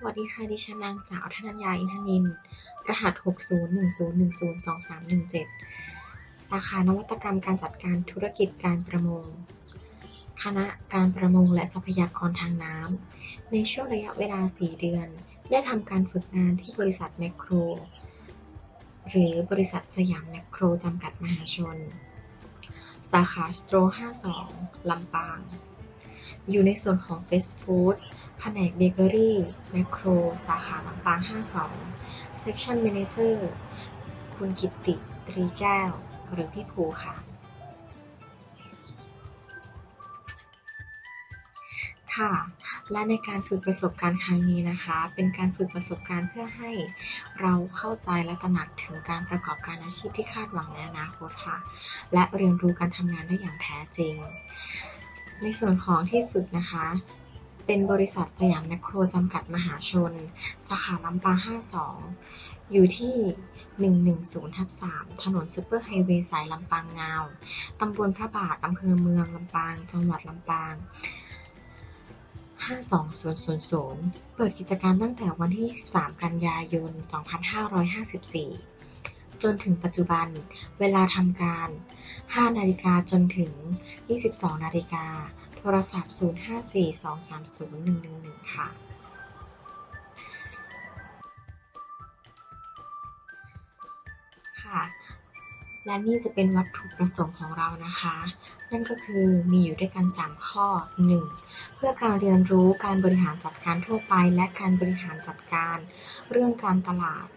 สวัสดีค่ะ ดิฉันนางสาวธนัญญาอินทนินท์รหัส 6010102317 สาขานวัตกรรมการจัดการธุรกิจการประมง คณะการประมงและทรัพยากรทางน้ำ ในช่วงระยะเวลา 4 เดือน ได้ทำการฝึกงานที่บริษัทแมคโคร หรือบริษัทสยามแมคโครจำกัดมหาชน สาขาสโตร52 ลำปาง อยู่ในส่วนของเฟสฟู้ดแผนกเบเกอรี่แมคโคร สาขาลำปาง 52 Section Manager คุณกิตติตรีแก้ว หรือพี่ภูค่ะ ค่ะ และในการฝึกประสบการณ์ครั้งนี้นะคะ เป็นการฝึกประสบการณ์เพื่อให้เราเข้าใจและตระหนักถึงการประกอบการอาชีพที่คาดหวังในอนาคตค่ะ และเรียนรู้การทำงานได้อย่างแท้จริง ในส่วนของที่ฝึกนะคะ เป็นบริษัทสยามแมคโครจำกัดมหาชน สาขาลำปาง 52 อยู่ที่ 110ทับ3ถนนซุปเปอร์ไฮเวย์สายลำปางงาว ตำบลพระบาท อำเภอเมืองลำปาง จังหวัดลำปาง 52000 เปิดกิจการตั้งแต่วันที่ 23 กันยายน 2554 จนถึงปัจจุบัน เวลาทำการ 5 นาฬิกาจนถึง 22 นาฬิกา โทรศัพท์ 0542301111 ค่ะ ค่ะ และนี่จะเป็นวัตถุประสงค์ของเรานะคะ นั่นก็คือมีอยู่ด้วยกัน 3 ข้อ 1. เพื่อการเรียนรู้การบริหารจัดการทั่วไป และการบริหารจัดการ เรื่องการตลาด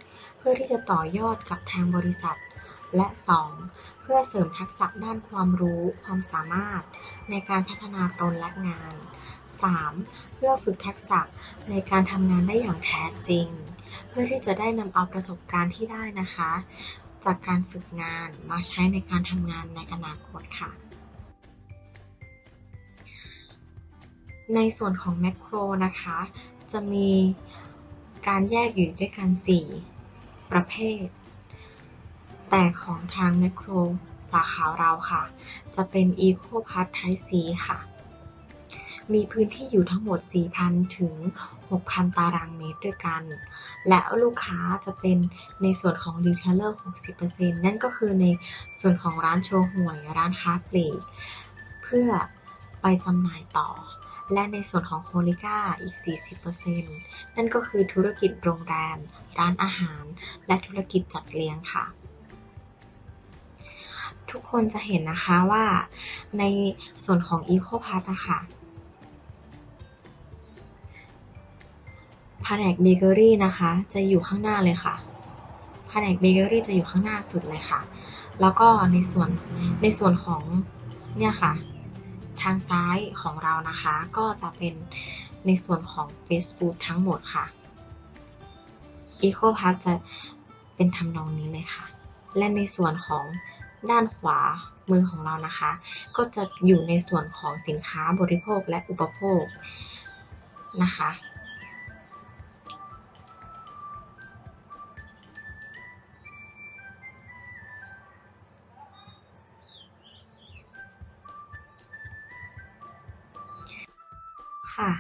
เพื่อที่จะต่อยอดกับทางบริษัท และ 2. เพื่อเสริมทักษะด้านความรู้ ความสามารถ ในการพัฒนาตนและงาน 3. เพื่อฝึกทักษะในการทำงานได้อย่างแท้จริง เพื่อที่จะได้นำเอาประสบการณ์ที่ได้นะคะ จากการฝึกงานมาใช้ในการทำงานในอนาคตค่ะ ในส่วนของแมคโครนะคะ จะมีการแยกอยู่ด้วยกัน 4 ประเภท แต่ของทางแมคโครสาขาเราค่ะ จะเป็น Eco p a t Type C ค่ะ มีพื้นที่อยู่ทั้งหมด 4,000 ถึง 6,000 ตารางเมตรด้วยกัน และลูกค้าจะเป็นในส่วนของ Retailer 60%นั่นก็คือในส่วนของร้านโชว์หวย ร้านค้าปลีก เพื่อไปจำหน่ายต่อ และในส่วนของโคลิก้าอีก 40%นั่นก็คือธุรกิจโรงแรม ร้านอาหาร และธุรกิจจัดเลี้ยงค่ะ ทุกคนจะเห็นนะคะว่าในส่วนของ Eco p a r t อะค่ะแผนกเบเกอรี่นะคะ จะอยู่ข้างหน้าเลยค่ะแผนกเบเกอรี่จะอยู่ข้างหน้าสุดเลยค่ะ แล้วก็ในส่วนในส่วนของเนี่ยค่ะ ทางซ้ายของเรานะคะ ก็จะเป็นในส่วนของ Facebook ทั้งหมดค่ะ EcoPath จะเป็นทำนองนี้เลยค่ะ และในส่วนของด้านขวามือของเรานะคะ ก็จะอยู่ในส่วนของสินค้าบริโภคและอุปโภคนะคะ ค่ะ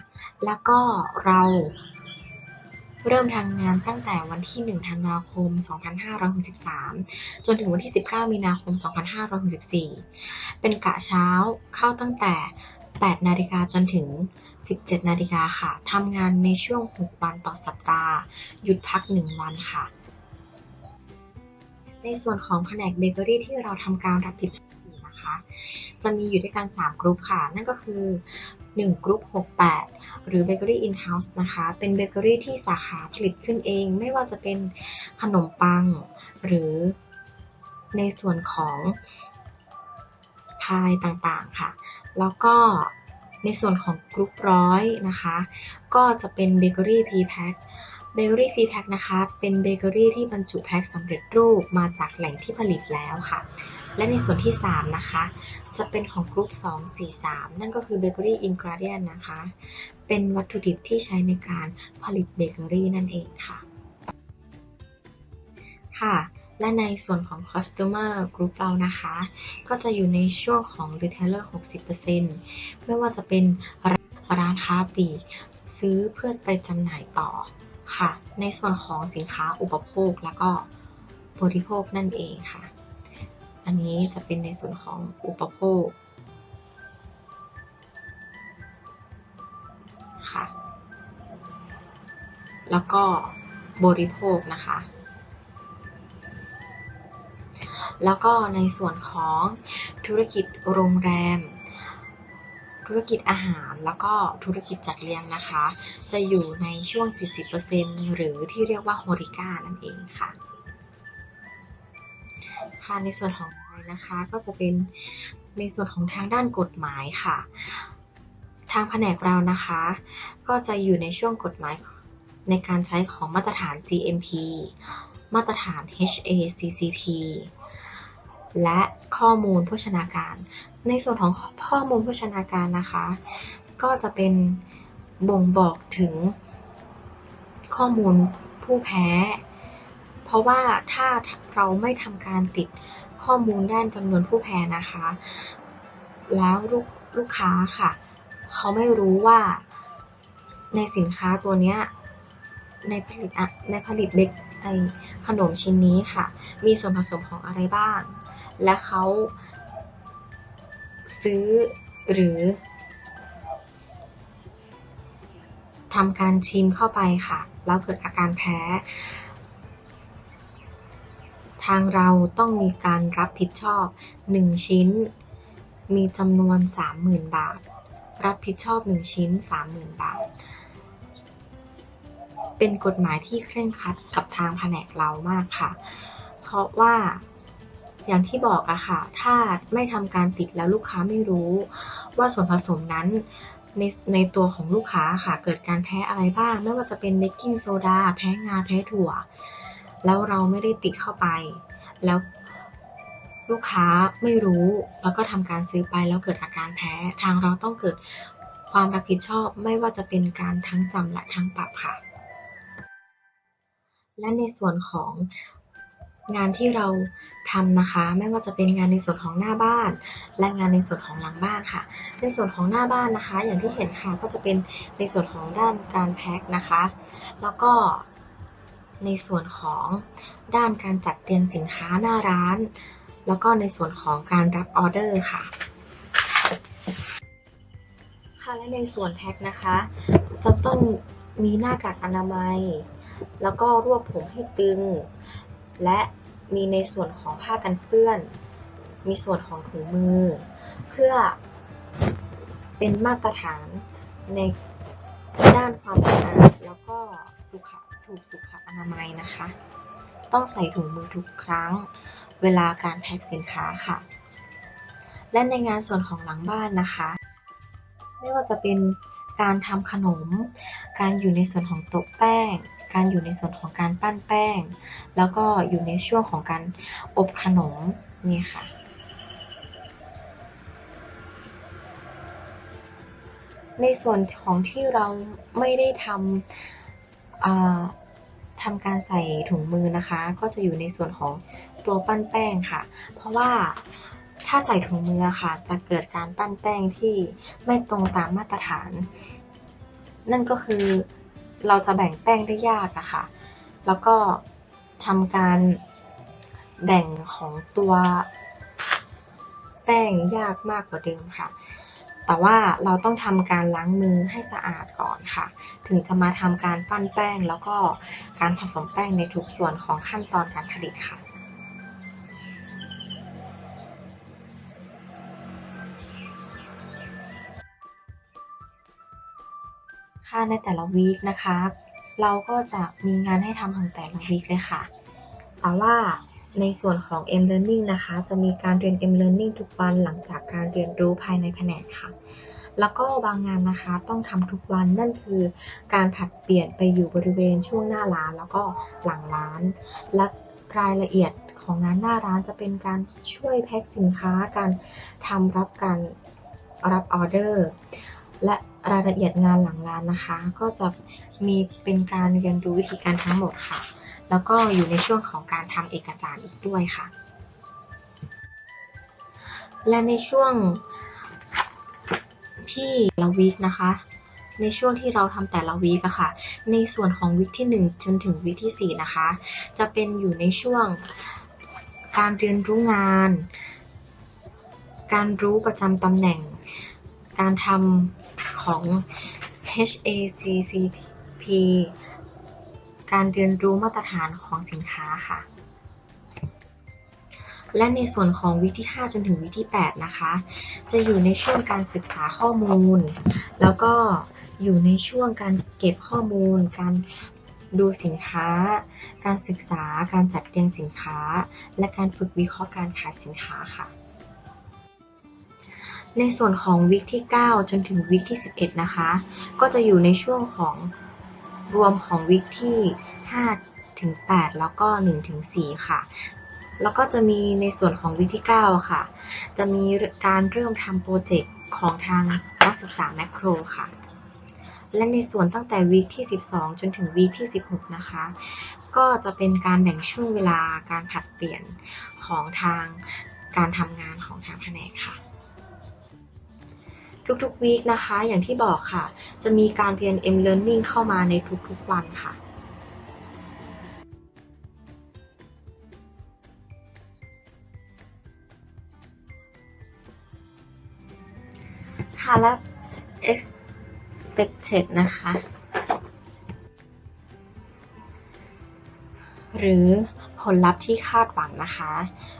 แล้วก็เราเริ่มทำงานตั้งแต่วันที่ 1 ธันวาคม 2563 จนถึงวันที่ 19 มีนาคม 2564 เป็นกะเช้าเข้าตั้งแต่ 8 นาฬิกาจนถึง 17 นาฬิกาค่ะ ทำงานในช่วง 6 วันต่อสัปดาห์ หยุดพัก 1 วันค่ะ ในส่วนของแผนกเบเกอรี่ที่เราทำการรับผิดชอบนะคะ จะมีอยู่ด้วยกัน 3 กลุ่มค่ะ นั่นก็คือ 1กลุ่ม68 หรือเบเกอรี่ in-house นะคะ เป็นเบเกอรี่ที่สาขาผลิตขึ้นเอง ไม่ว่าจะเป็นขนมปัง หรือในส่วนของพายต่างๆค่ะ แล้วก็ในส่วนของกรุ๊ปร้อยนะคะ ก็จะเป็นเบเกอรี่ P-Pack เบเกอรี่ P-Pack นะคะ เป็นเบเกอรี่ที่บรรจุแพ็คสำเร็จรูปมาจากแหล่งที่ผลิตแล้วค่ะ และในส่วนที่ 3 นะคะ จะเป็นของกรุ๊ป243 นั่นก็คือเบเกอรี่ ingredient นะคะ เป็นวัตถุดิบที่ใช้ในการผลิตเบเกอรี่นั่นเองค่ะ ค่ะ และในส่วนของ customer group เรานะคะ ก็จะอยู่ในช่วงของ retailer 60%ไม่ว่าจะเป็นร้านค้าปลีกซื้อเพื่อไปจำหน่ายต่อค่ะ ในส่วนของสินค้าอุปโภคแล้วก็บริโภคนั่นเองค่ะ อันนี้จะเป็นในส่วนของอุปโภคค่ะ แล้วก็บริโภคนะคะ แล้วก็ในส่วนของธุรกิจโรงแรม ธุรกิจอาหาร แล้วก็ธุรกิจจัดเลี้ยงนะคะ จะอยู่ในช่วง 40%หรือที่เรียกว่าโฮริก้านั่นเองค่ะ ค่ะในส่วนของอะไรนะคะก็จะเป็นในส่วนของทางด้านกฎหมายค่ะ ทางแผนกเรานะคะ ก็จะอยู่ในช่วงกฎหมายในการใช้ของมาตรฐาน GMP มาตรฐาน HACCP และข้อมูลโภชนาการ ในส่วนของข้อมูลโภชนาการนะคะ ก็จะเป็นบ่งบอกถึงข้อมูลผู้แพ้ เพราะว่าถ้าเราไม่ทำการติดข้อมูลด้านจำนวนผู้แพ้นะคะ แล้วลูกลูกค้าค่ะ เขาไม่รู้ว่าในสินค้าตัวเนี้ยในผลิตในผลิตเบกไอขนมชิ้นนี้ค่ะ มีส่วนผสมของอะไรบ้าง และเขาซื้อหรือทำการชิมเข้าไปค่ะ แล้วเกิดอาการแพ้างเราต้องมีการรับผิดชอบ 1 ชิ้น มีจำนวน 30,000 บาท รับผิดชอบ 1 ชิ้น 30,000 บาท เป็นกฎหมายที่เคร่งครัดกับทางแผนกเรามากค่ะ เพราะว่าอย่างที่บอกอะค่ะ ถ้าไม่ทำการติดแล้วลูกค้าไม่รู้ว่าส่วนผสมนั้นในในตัวของลูกค้าค่ะ เกิดการแพ้อะไรบ้าง ไม่ว่าจะเป็นเบกกิ้งโซดา แพ้งา แพ้ถั่ว แล้วเราไม่ได้ติดเข้าไป แล้วลูกค้าไม่รู้แล้วก็ทำการซื้อไปแล้วเกิดอาการแพ้ ทางเราต้องเกิดความรับผิดชอบไม่ว่าจะเป็นการทั้งจำและทั้งปรับค่ะ และในส่วนของงานที่เราทำนะคะ ไม่ว่าจะเป็นงานในส่วนของหน้าบ้าน และงานในส่วนของหลังบ้านค่ะ ในส่วนของหน้าบ้านนะคะ อย่างที่เห็นค่ะก็จะเป็นในส่วนของด้านการแพ็คนะคะ แล้วก็ ในส่วนของด้านการจัดเตรียงสินค้าหน้าร้าน แล้วก็ในส่วนของการรับออเดอร์ค่ะค่ะและในส่วนแพ็คนะคะเราต้องมีหน้ากากอนามัย แล้วก็รวบผมให้ตึง และมีในส่วนของผ้ากันเปื้อน มีส่วนของถุงมือ เพื่อเป็นมาตรฐานในด้านความสะอาดแล้วก็สุข ถูกสุขอนามัยนะคะ ต้องใส่ถุงมือทุกครั้ง เวลาการแพ็คสินค้าค่ะ และในงานส่วนของหลังบ้านนะคะ ไม่ว่าจะเป็นการทำขนม การอยู่ในส่วนของโต๊ะแป้ง การอยู่ในส่วนของการปั้นแป้ง แล้วก็อยู่ในช่วงของการอบขนมนี่ค่ะในส่วนของที่เราไม่ได้ทำ ทำการใส่ถุงมือนะคะ ก็จะอยู่ในส่วนของตัวปั้นแป้งค่ะ เพราะว่าถ้าใส่ถุงมือค่ะ จะเกิดการปั้นแป้งที่ไม่ตรงตามมาตรฐาน นั่นก็คือเราจะแบ่งแป้งได้ยากอะค่ะ แล้วก็ทำการแบ่งของตัวแป้งยากมากกว่าเดิมค่ะ แต่ว่าเราต้องทำการล้างมือให้สะอาดก่อนค่ะ ถึงจะมาทำการปั้นแป้งแล้วก็การผสมแป้งในทุกส่วนของขั้นตอนการผลิตค่ะค่ะในแต่ละวีคนะคะ เราก็จะมีงานให้ทำของแต่ละวีคเลยค่ะ แต่ว่า ในส่วนของ M Learning นะคะ จะมีการเรียน M Learning ทุกวันหลังจากการเรียนรู้ภายในแผนกค่ะ แล้วก็บางงานนะคะต้องทำทุกวันนั่นคือการผัดเปลี่ยนไปอยู่บริเวณช่วงหน้าร้านแล้วก็หลังร้าน และรายละเอียดของงานหน้าร้านจะเป็นการช่วยแพ็คสินค้าการทำรับการรับออเดอร์ และรายละเอียดงานหลังร้านนะคะ ก็จะมีเป็นการเรียนรู้วิธีการทั้งหมดค่ะ แล้วก็อยู่ในช่วงของการทำเอกสารอีกด้วยค่ะ และในช่วงที่ละวีคนะคะ ในช่วงที่เราทำแต่ละวีคอะค่ะ ในส่วนของวีคที่ 1 จนถึงวีคที่ 4 นะคะ จะเป็นอยู่ในช่วงการเรียนรู้งาน การรู้ประจำตำแหน่ง การทำของ HACCP การเรียนรู้มาตรฐานของสินค้าค่ะ และในส่วนของวิที่ 5 จนถึงวิที่ 8 นะคะ จะอยู่ในช่วงการศึกษาข้อมูล แล้วก็อยู่ในช่วงการเก็บข้อมูล การดูสินค้า การศึกษา การจัดเรียงสินค้า และการฝึกวิเคราะห์การขายสินค้าค่ะ ในส่วนของวิกที่ 9 จนถึงวิกที่ 11 นะคะ ก็จะอยู่ในช่วงของ รวมของวิกที่ 5 ถึง 8 แล้วก็ 1 ถึง 4 ค่ะ แล้วก็จะมีในส่วนของวิกที่ 9 ค่ะ จะมีการเริ่มทำโปรเจกต์ของทางนักศึกษาแมคโครค่ะ และในส่วนตั้งแต่วีคที่ 12 จนถึงวีคที่ 16 นะคะ ก็จะเป็นการแบ่งช่วงเวลาการผัดเปลี่ยนของทางการทำงานของทางแผนกค่ะ ทุกๆวีคนะคะ อย่างที่บอกค่ะ จะมีการเรียน M Learning เข้ามาในทุกๆวันค่ะค่ะและ expected นะคะ หรือผลลัพธ์ที่คาดหวังนะคะ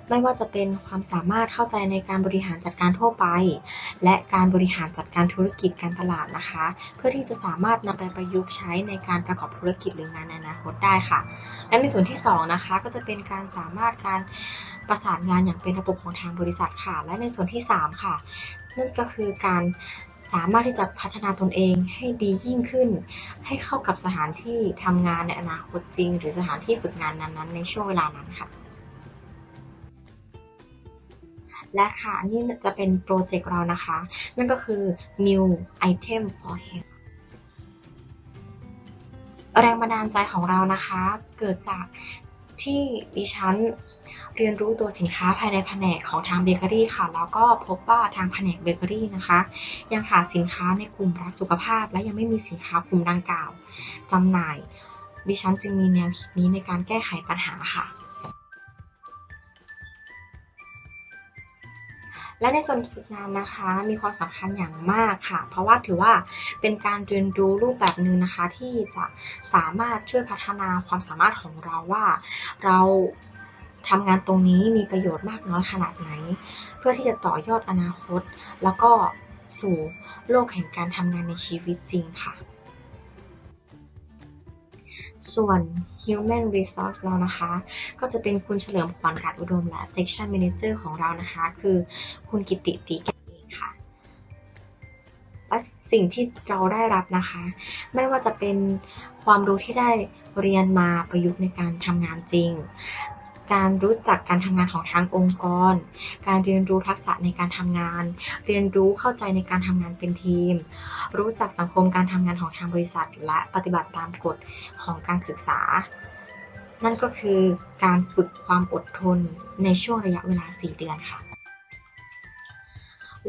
ไม่ว่าจะเป็นความสามารถเข้าใจในการบริหารจัดการทั่วไป และการบริหารจัดการธุรกิจการตลาดนะคะ เพื่อที่จะสามารถนำไปประยุกต์ใช้ในการประกอบธุรกิจหรืองานในอนาคตได้ค่ะ และในส่วนที่ 2 นะคะ ก็จะเป็นการสามารถการประสานงานอย่างเป็นระบบของทางบริษัทค่ะ และในส่วนที่ 3 ค่ะ นั่นก็คือการสามารถที่จะพัฒนาตนเองให้ดียิ่งขึ้น ให้เข้ากับสถานที่ทำงานในอนาคตจริง หรือสถานที่ฝึกงานนั้นๆ ในช่วงเวลานั้นค่ะ และค่ะนี่จะเป็นโปรเจกต์เรานะคะ นั่นก็คือ new item for health แรงบันดาลใจของเรานะคะ เกิดจากที่ดิฉันเรียนรู้ตัวสินค้าภายในแผนกของทางเบเกอรี่ค่ะ แล้วก็พบว่าทางแผนกเบเกอรี่นะคะ ยังขาดสินค้าในกลุ่มรักสุขภาพ และยังไม่มีสินค้ากลุ่มดังกล่าวจำหน่าย ดิฉันจึงมีแนวคิดนี้ในการแก้ไขปัญหาค่ะ และในส่วนฝึกงานนะคะมีความสำคัญอย่างมากค่ะ เพราะว่าถือว่าเป็นการเรียนรู้รูปแบบหนึ่งนะคะ ที่จะสามารถช่วยพัฒนาความสามารถของเราว่า เราทำงานตรงนี้มีประโยชน์มากน้อยขนาดไหน เพื่อที่จะต่อยอดอนาคต แล้วก็สู่โลกแห่งการทำงานในชีวิตจริงค่ะ ส่วน Human Resource เรานะคะ ก็จะเป็นคุณเฉลิมขวัญการอุดมและ Section Manager ของเรานะคะ คือคุณกิติตีแกเองค่ะและสิ่งที่เราได้รับนะคะ ไม่ว่าจะเป็นความรู้ที่ได้เรียนมาประยุกต์ในการทำงานจริง การรู้จักการทำงานของทางองค์กร การเรียนรู้ทักษะในการทำงาน เรียนรู้เข้าใจในการทำงานเป็นทีม รู้จักสังคมการทำงานของทางบริษัท และปฏิบัติตามกฎ ของการศึกษา นั่นก็คือการฝึกความอดทนในช่วงระยะเวลา 4 เดือนค่ะ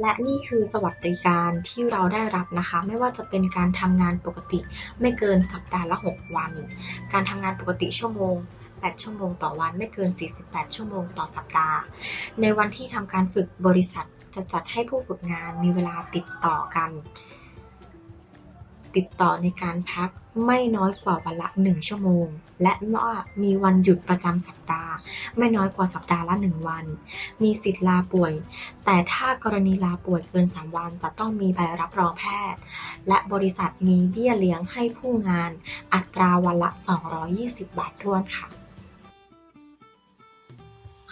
และนี่คือสวัสดิการที่เราได้รับนะคะ ไม่ว่าจะเป็นการทำงานปกติไม่เกินสัปดาห์ละ 6 วัน การทำงานปกติชั่วโมง8ชั่วโมงต่อวันไม่เกิน 48 ชั่วโมงต่อสัปดาห์ ในวันที่ทำการฝึกบริษัทจะจัดให้ผู้ฝึกงานมีเวลาติดต่อกัน ติดต่อในการพักไม่น้อยกว่าวันละ 1 ชั่วโมง และว่ามีวันหยุดประจำสัปดาห์ ไม่น้อยกว่าสัปดาห์ละ 1 วัน มีสิทธิ์ลาป่วย แต่ถ้ากรณีลาป่วยเกิน 3 วันจะต้องมีใบรับรองแพทย์ และบริษัทมีเบี้ยเลี้ยงให้ผู้งาน อัตราวันละ 220 บาทท้วนค่ะ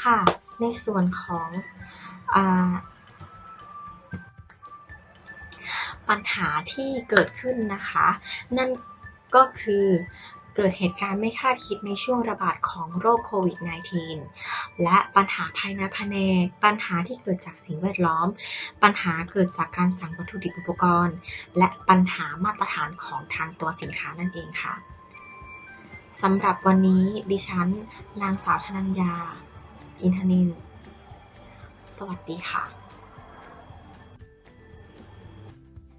ค่ะ ในส่วนของอ ปัญหาที่เกิดขึ้นนะคะ นั่นก็คือเกิดเหตุการณ์ไม่คาดคิดในช่วงระบาดของโรคโควิด -19 และปัญหาภายในแผนกปัญหาที่เกิดจากสิ่งแวดล้อม ปัญหาเกิดจากการสั่งวัตถุดิบอุปกรณ์ และปัญหามาตรฐานของทางตัวสินค้านั่นเองค่ะสำหรับวันนี้ดิฉัน นางสาวธนัญญา อินทนิน สวัสดีค่ะ